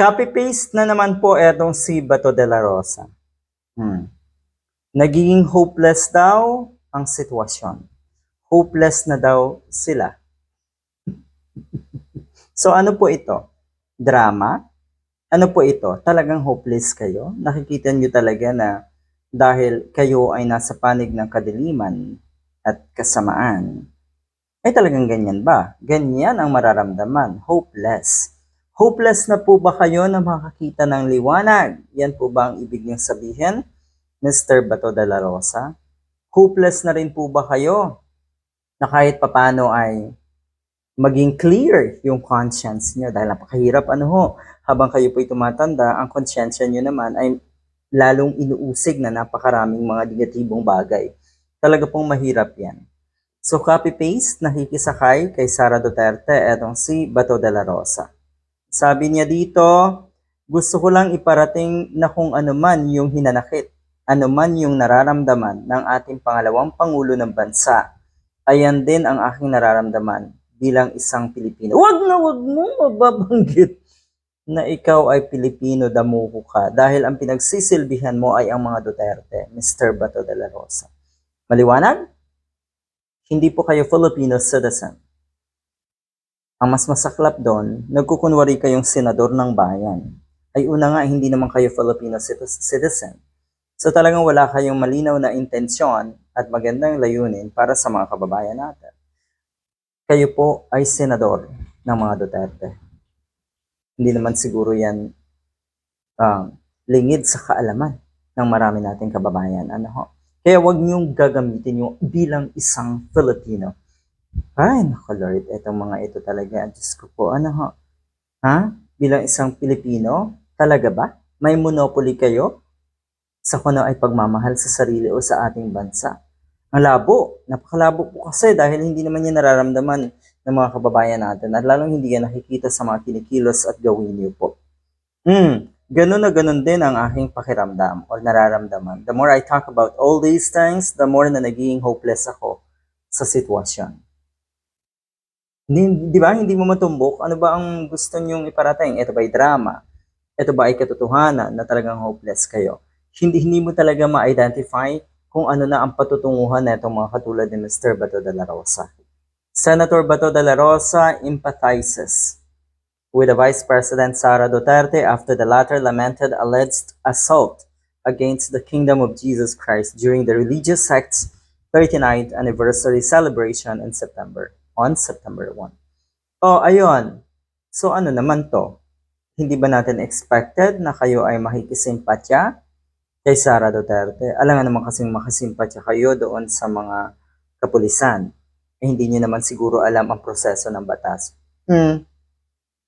Copy-paste na naman po etong si Bato de la Rosa. Hmm. Nagiging hopeless daw ang sitwasyon. Hopeless na daw sila. so ano po ito? Drama? Ano po ito? Talagang hopeless kayo? Nakikita nyo talaga na dahil kayo ay nasa panig ng kadiliman at kasamaan. Ay talagang ganyan ba? Ganyan ang mararamdaman. Hopeless. Hopeless na po ba kayo na makakita ng liwanag? Yan po ba ang ibig niyong sabihin, Mr. Bato de la Rosa? Hopeless na rin po ba kayo na kahit papano ay maging clear yung conscience niyo dahil napakahirap ano ho, habang kayo po'y tumatanda, ang konsyensya niyo naman ay lalong inuusig na napakaraming mga negatibong bagay. Talaga pong mahirap yan. So copy-paste, nakikisakay kay Sara Duterte, etong si Bato de la Rosa. Sabi niya dito, gusto ko lang iparating na kung ano man yung hinanakit, ano man yung nararamdaman ng ating pangalawang Pangulo ng Bansa, ayan din ang aking nararamdaman bilang isang Pilipino. Huwag na huwag mo mababanggit na ikaw ay Pilipino damuko ka dahil ang pinagsisilbihan mo ay ang mga Duterte, Mr. Bato de la Rosa. Maliwanag? Hindi po kayo Filipino citizen. Ang mas masaklap doon, nagkukunwari kayong senador ng bayan. Ay una nga, hindi naman kayo Filipino citi- citizen. So talagang wala kayong malinaw na intensyon at magandang layunin para sa mga kababayan natin. Kayo po ay senador ng mga Duterte. Hindi naman siguro yan um, lingid sa kaalaman ng marami nating kababayan. Ano ho? Kaya wag niyong gagamitin yung bilang isang Filipino. Ay, naku Lord, etong mga ito talaga. Diyos ko po, ano ho? Ha? Bilang isang Pilipino, talaga ba? May monopoly kayo sa kuno ay pagmamahal sa sarili o sa ating bansa. Ang labo, napakalabo po kasi dahil hindi naman yan nararamdaman ng mga kababayan natin at lalong hindi yan nakikita sa mga kinikilos at gawin niyo po. Hmm, ganun na ganun din ang aking pakiramdam or nararamdaman. The more I talk about all these things, the more na nagiging hopeless ako sa sitwasyon. Di ba? Hindi mo matumbok. Ano ba ang gusto niyong iparating? Ito ba ay drama? Ito ba ay katotohanan na talagang hopeless kayo? Hindi, hindi mo talaga ma-identify kung ano na ang patutunguhan na itong mga katulad ni Mr. Bato de la Rosa. Senator Bato de la Rosa empathizes with the Vice President Sara Duterte after the latter lamented alleged assault against the Kingdom of Jesus Christ during the religious sect's 39th anniversary celebration in September, on September 1. Oh, ayun. So ano naman to? Hindi ba natin expected na kayo ay makikisimpatya kay Sara Duterte? Alam nga naman kasing makasimpatya kayo doon sa mga kapulisan. Eh, hindi niyo naman siguro alam ang proseso ng batas. Hmm,